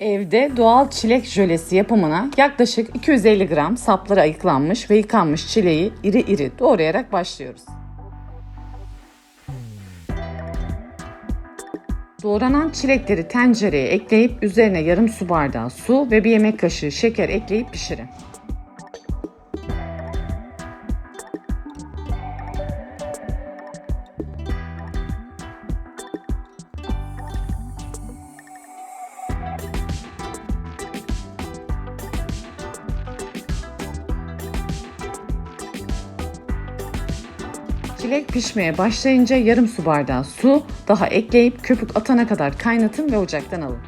Evde doğal çilek jölesi yapımına yaklaşık 250 gram sapları ayıklanmış ve yıkanmış çileği iri iri doğrayarak başlıyoruz. Doğranan çilekleri tencereye ekleyip üzerine yarım su bardağı su ve bir yemek kaşığı şeker ekleyip pişirin. Çilek pişmeye başlayınca yarım su bardağı su daha ekleyip köpük atana kadar kaynatın ve ocaktan alın.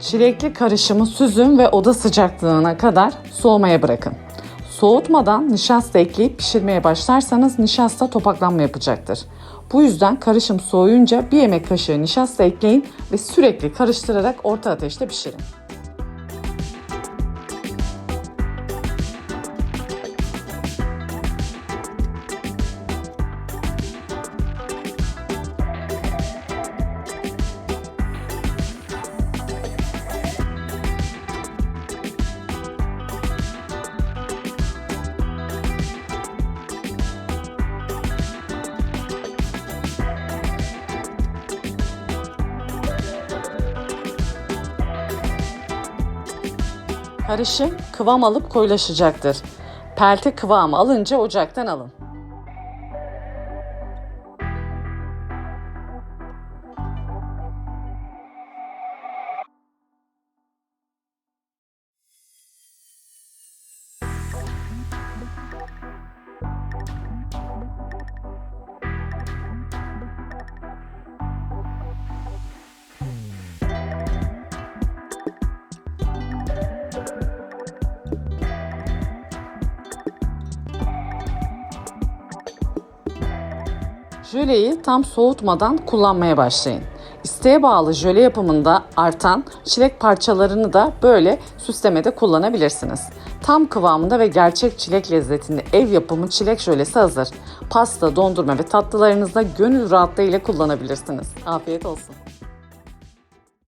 Çilekli karışımı süzün ve oda sıcaklığına kadar soğumaya bırakın. Soğutmadan nişasta ekleyip pişirmeye başlarsanız nişasta topaklanma yapacaktır. Bu yüzden karışım soğuyunca bir yemek kaşığı nişasta ekleyin ve sürekli karıştırarak orta ateşte pişirin. Karışım kıvam alıp koyulaşacaktır. Pelte kıvamı alınca ocaktan alın. Jöleyi tam soğutmadan kullanmaya başlayın. İsteğe bağlı jöle yapımında artan çilek parçalarını da böyle süslemede kullanabilirsiniz. Tam kıvamında ve gerçek çilek lezzetinde ev yapımı çilek jölesi hazır. Pasta, dondurma ve tatlılarınızda gönül rahatlığıyla kullanabilirsiniz. Afiyet olsun.